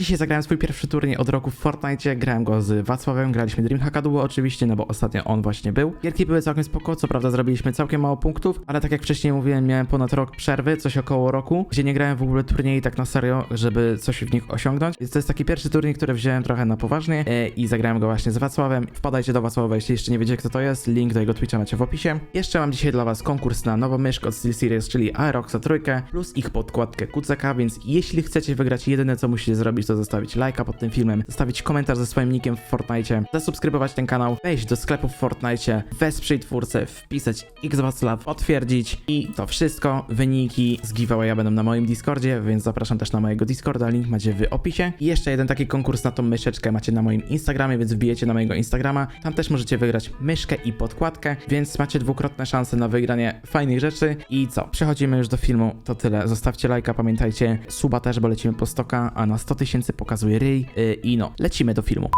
Dzisiaj zagrałem swój pierwszy turniej od roku w Fortnite, grałem go z Wacławem, graliśmy Dreamhacka Duo oczywiście, no bo ostatnio on właśnie był. Gierki były całkiem spoko, co prawda zrobiliśmy całkiem mało punktów, ale tak jak wcześniej mówiłem, miałem ponad rok przerwy, coś około roku, gdzie nie grałem w ogóle turniej tak na serio, żeby coś w nich osiągnąć. Więc to jest taki pierwszy turniej, który wziąłem trochę na poważnie e, i zagrałem go właśnie z Wacławem. Wpadajcie do Wacława, jeśli jeszcze nie wiecie kto to jest, link do jego Twitcha macie w opisie. Jeszcze mam dzisiaj dla was konkurs na nową myszkę od SteelSeries, czyli Aeroxa trójkę, plus ich podkładkę QCK, więc jeśli chcecie wygrać, jedyne co musicie zrobić to zostawić lajka pod tym filmem, zostawić komentarz ze swoim nickiem w Fortnite, zasubskrybować ten kanał, wejść do sklepu w Fortnite, wesprzeć twórcę, wpisać xwaclaw, potwierdzić i to wszystko. Wyniki z giveawaya będą na moim Discordzie, więc zapraszam też na mojego Discorda, link macie w opisie. I jeszcze jeden taki konkurs na tą myszeczkę macie na moim Instagramie, więc wbijecie na mojego Instagrama, tam też możecie wygrać myszkę i podkładkę, więc macie dwukrotne szanse na wygranie fajnych rzeczy. I co? Przechodzimy już do filmu, to tyle. Zostawcie lajka, pamiętajcie, suba też, bo lecimy po 100k, a na 100 tysięcy pokazuje ryj. Yy, I no, lecimy do filmu.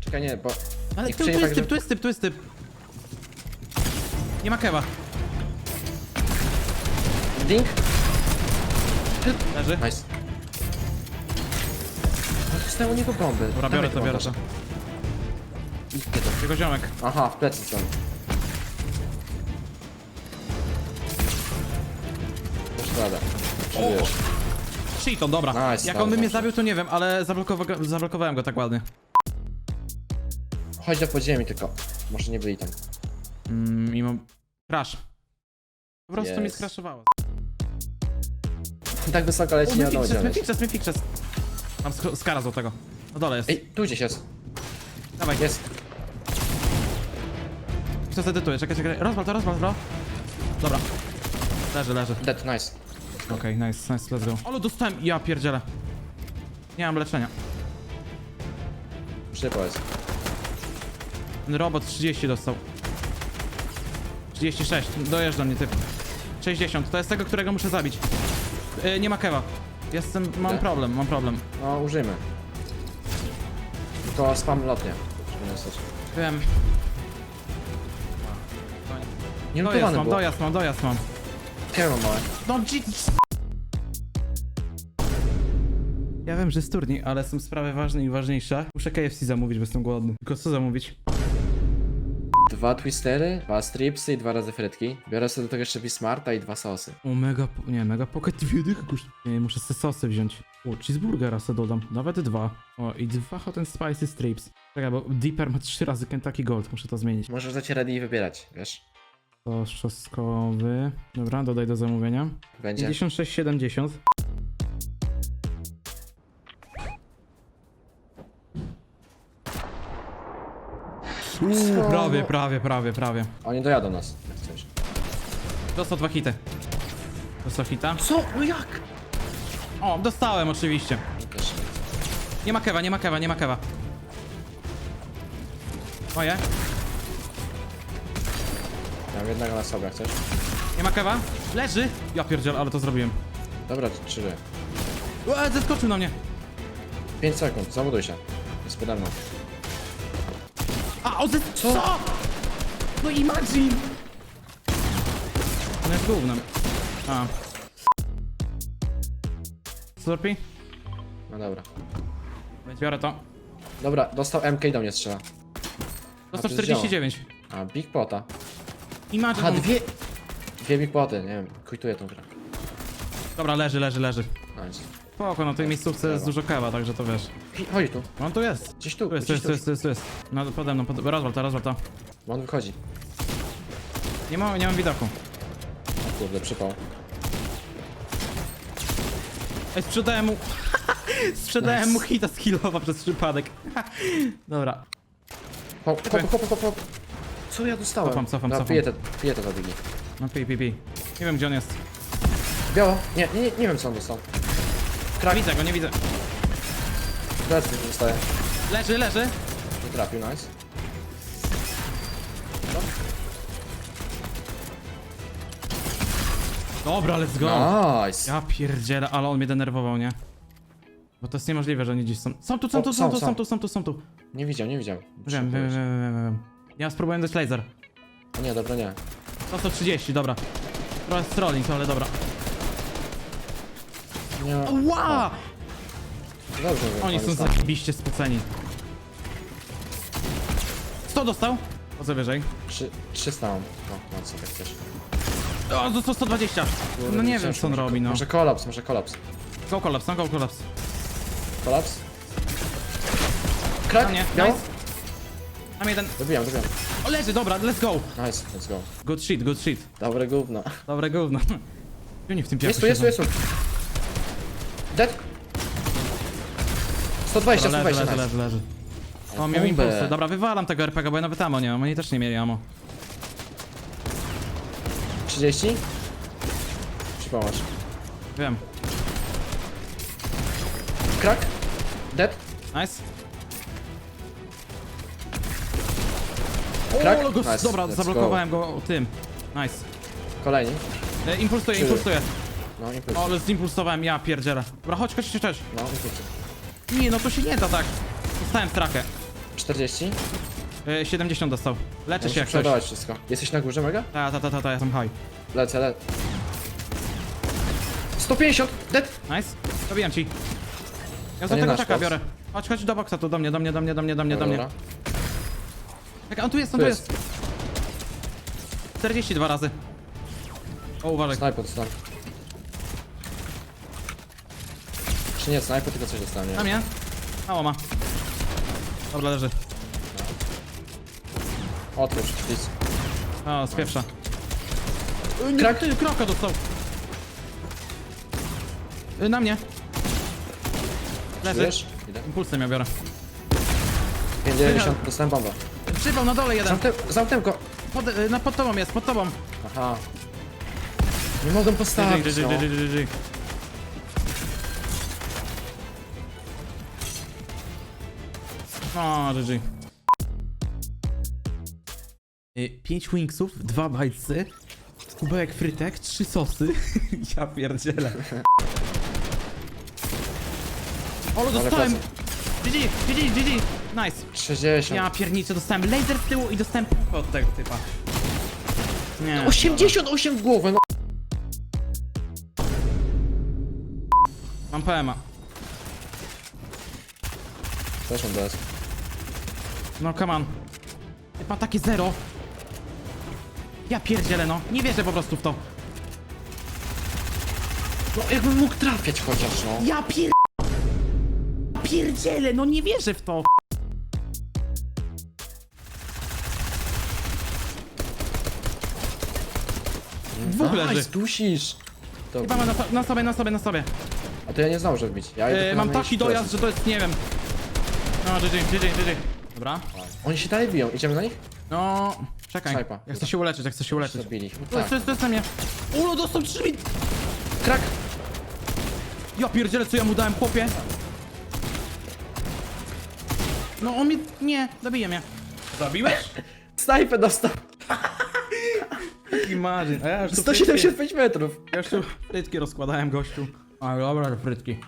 Czekaj, nie, bo... Ale tu, tu jest tak, typ, tu jest typ, tu jest typ. Nie ma kewa. Ding? Leży. Nice. No to u niego bomby. Dobra, biorę to, biorę to. Jego ziomek. Aha, w plecy są. Dasz radę. Przeżyjesz. Cheaton, dobra. Nice, Jak on by mnie zabił, to nie wiem, ale zablokowa- zablokowałem go tak ładnie. Chodź do podziemi tylko. Może nie byli tam. Mm, mimo... Crash. Po prostu mi skraszowało. Tak wysoko leci, nie wiadomo gdzie on my jest. fixes, my fixes. Mam sk- skara złotego. Na dole jest. Ej, tu gdzieś jest. Dawaj, Jest. co zedytuję, czekaj, czekaj. Rozwal to, rozwal to. Dobra. Leży, leży. Dead, nice. Okej, nice, nice, let's go. Ale dostałem, ja pierdzielę. Nie mam leczenia. Szybko jest. Ten robot 30 dostał. 36, dojeżdża mnie typ. 60, to jest tego, którego muszę zabić. Yy, nie ma kewa. Jestem, mam Tak? problem, mam problem. No, użyjmy. Tylko spam lotnie. Żeby nie dostać. Wiem. Nie Dojazd lutowany mam, było. dojazd mam, dojazd mam. Mam małe. No dzi... Ja wiem, że jest turniej, ale są sprawy ważne i ważniejsze. Muszę KFC zamówić, bo jestem głodny. Tylko co zamówić? Dwa twistery, dwa stripsy i dwa razy frytki. Biorę sobie do tego jeszcze Bismarta i dwa sosy. O, mega, po- nie, mega pocket dwie dychy kosztuje. Nie, muszę se sosy wziąć. O, cheeseburgera se dodam, nawet dwa. O, i dwa hot and spicy strips. Czekaj, bo Deeper ma trzy razy Kentucky Gold, muszę to zmienić. Możesz dać ready i wybierać, wiesz? Sos czosnkowy. Dobra, dodaj do zamówienia. Będzie. 56,70. Uuu, prawie, prawie, prawie, prawie. Oni dojadą nas, jak chcesz. Dostał dwa hity. Dostał hita. Co? No jak? O, dostałem oczywiście. Też. Nie ma kewa, nie ma kewa, nie ma kewa. Moje? Mam jednego na sobie, chcesz? Nie ma kewa? Leży! Ja pierdziel, ale to zrobiłem. Dobra, trzy. Eee, zeskoczył na mnie. 5 sekund, zabuduj się. Jest pode mną. A, o, ze... Co? Co? No imagine! On jest gównem. A. Slurpee? No dobra. Biorę to. Dobra, dostał MK do mnie strzela. Dostał A, to 49. A, Big Pota. Imagine. Aha, dwie... Dwie Big Poty, nie wiem, kuituję tą grę. Dobra, leży, leży, leży. Nice. Spoko, na tej miejscówce jest dużo kewa, także to wiesz. Chodź tu. On tu jest. Gdzieś tu, Tu jest, tu gdzieś jest, tu tu. jest, tu jest, tu jest. No, pode mną, pod... rozwal to, rozwal to. Bo On wychodzi. Nie mam, nie mam widoku. O kurde, przypał. Ej, sprzedałem mu... sprzedałem mu hita skillowa przez przypadek. Dobra. Hop, hop, hop, hop, hop. Co ja dostałem? Cofam, cofam, Dobra, cofam. Piję te, piję zabili. No pi, pi, pi. Nie wiem, gdzie on jest. Biało? Nie, nie, nie, nie wiem co on dostał. Krak, Widzę go, nie widzę. plecy dostaje. Leży, leży. Nie trafił, nice. Dobra, let's go. Nice. Ja pierdzielę, ale on mnie denerwował, nie? Bo to jest niemożliwe, że oni gdzieś są. Są tu, są O, tu, są, są tu, są. są tu, są tu, są tu. Nie widział, nie widział. Wiem, wiem, wiem, wiem, wiem, wiem. Ja spróbuję dać laser. O nie, dobra, nie. To 130, dobra. Trochę strolling, ale dobra. Nie. Ła! Dobrze, Oni on są jest tam. zajebiście spoceni. 100 dostał? O co wyżej? Trzy- 300 mam. No, no co tak chcesz. O, dostał 120. Kurde, No nie wiem co on robi, no. Może kolaps, może kolaps. Go kolaps, no go kolaps. Kolaps? Krak? Nie, Biało? nice. Mam jeden. Dobijam, dobijam. O, leży, dobra, let's go. Nice, let's go. Good shit, good shit. Dobre gówno. Dobre gówno. I Oni w tym piachu Jest tu, jest tu, jest tu. Dead? 120, Dobra, leży, 120, leży, nice. leży, leży. O, miał Bombę. impulsy. Dobra, wywalam tego RPG, bo ja nawet ammo nie mam. Oni też nie mieli ammo. 30? Czy pomóż? Wiem. Krak? Dead? Nice. Krak? O, go, Nice, dobra, let's zablokowałem go tym. Nice. Kolejni? E, impulsuję, Trzy. impulsuję. No, impuls. O, ale zimpulsowałem, ja pierdzielę. Dobra, chodź, chodź, chodź, chodź. No, impuls. Nie, no to się nie da tak. Dostałem trakę. 40? E, 70 dostał. Leczę się Muszę jak coś. wszystko. Jesteś na górze, mega? Ta, ta, ta, ta, ta, ja jestem high. Lecę, lecę. 150! Dead! Nice. Zabijam ci. Ja za tego box. biorę. Chodź, chodź do boksa, tu do mnie, do mnie, do mnie, do mnie, do mnie, do Dobra, mnie. Tak, on tu jest, on Tu tu jest. jest. 42 razy. O, uważaj. Snajper dostałem. Czy nie snajper, tylko coś dostałem, Na nie? mnie. Mało ma. Dobra, leży. Otwórz, please. O, z pierwsza. Krak? Ty, kroka dostał. Y, Na mnie. Leży. Czujesz? Impulsem ja biorę. 50, dostałem bombę. Przypał na dole jeden. Zamknę, zamknę go. Pod, y, na, pod tobą jest, pod tobą. Aha. Nie mogę postawić, GG, no. GG, GG, GG. O, GG. 5 wingsów, 2 bajcy, kubełek frytek, 3 sosy. ja pierdzielę. Olo, dostałem! GG, GG, GG! Nice. 60. Ja pierniczę, dostałem laser w tyłu i dostałem pułkę od tego typa. Nie. 88 w głowę, no. Mam PMA. Też mam DS. No, come on. Ma takie zero. Ja pierdzielę, no. Nie wierzę po prostu w to. No jakbym mógł trafiać chociaż, no. Ja pier... Pierdzielę, no nie wierzę w to. Dwóch leży. Nice, dusisz. To... Chyba ma na, na sobie, na sobie, na sobie. A to ja nie zdążę wbić. Ja idę E, mam na taki miejscu dojazd, że to jest, nie wiem. No, GG, GG, GG. Dobra. Oni się dalej biją. Idziemy na nich? No, czekaj. Snajpa. Ja chcę się uleczyć, ja chcę się uleczyć. Zabili. To jest, tak. to jest, to jest na mnie. Ulo, dostał 3 mi... Krak! Ja pierdzielę, co ja mu dałem, chłopie. No on mi... Nie, zabije mnie. Zabiłeś? Snajpę dostał! Imagine. A ja już tu 175 metrów! Frytki, ja już tu frytki rozkładałem, gościu. A dobra, że frytki.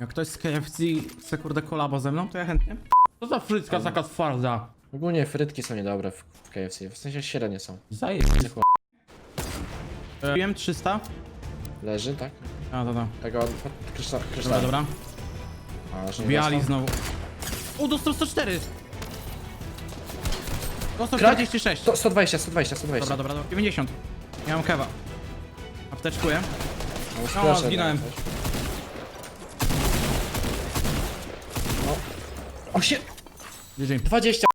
Jak ktoś z KFC chce kurde kolabo ze mną, to ja chętnie. Co za frytka taka twarda? Ogólnie frytki są niedobre w, w KFC. W sensie średnie są. Zajebiście. Wiem 300. Leży, tak? A, to to. Tego kryszta, Dobra, kryształu. dobra. A, że nie Biali dostał? znowu. O, dostał 104. Dostał Krak? 46. To 120, 120, 120. Dobra, dobra, dobra. 90. Ja mam kewa. Apteczkuję. No, proszę, zginąłem. coś. No. Osiem... GG. 20.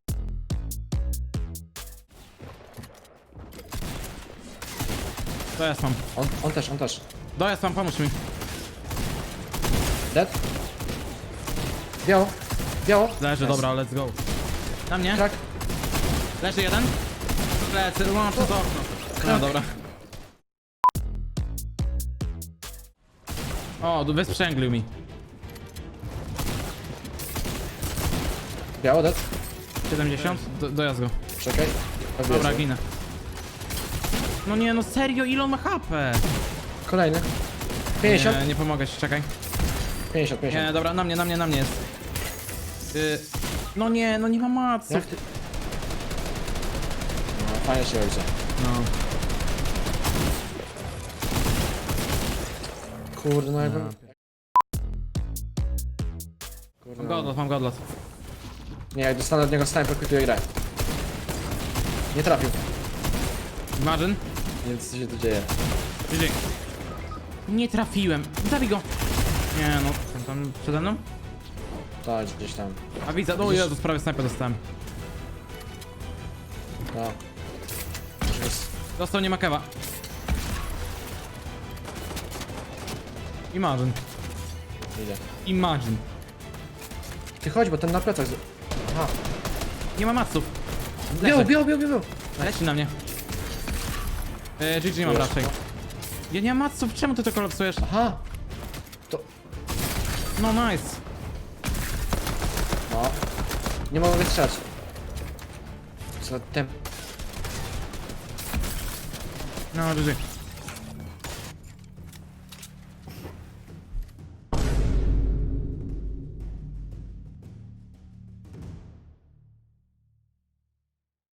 Dojazd mam. On, on też, on też. Dojazd mam, pomóż mi. Dead. Biało. Biało. Leży, Nice. dobra, let's go. Na mnie. Krak. Leży jeden. Lecy, łączę to okno. No dobra. O, wysprzęglił mi. Biało, dead. 70, do, dojazd go. Czekaj. Dobra, Obiecuję. ginę. No nie, no serio, ile on ma HP? Kolejny. 50. Nie, nie pomogę ci, czekaj. 50, 50. Nie, dobra, na mnie, na mnie, na mnie jest. Y, no nie, no nie ma maców. Jak ty... No, fajnie się ojcze. No. Kurde, no jakbym... Kurwa. Mam godlot, mam godlot. Nie, jak dostanę od niego snajper, kwituję grę. Nie trafił. Imagine. Nie wiem co się tu dzieje. GG. Nie trafiłem. Zabij go. Nie no, ten tam przede mną? Tak, gdzieś tam. A widzę, no Widzisz? Jezus, prawie snajper dostałem. No. Dostał nie makewa. Imagine. Idę. Imagine. Ty chodź, bo ten na plecach... z- Aha. Nie ma maców. Biał, biał, biał, biał, biał. Leci na mnie. Eee, GG nie mam Wiesz, raczej. Ja nie mam maców, czemu ty to kolapsujesz? Aha. To... No nice. No. Nie mogę wystrzelać. Co ten... No GG.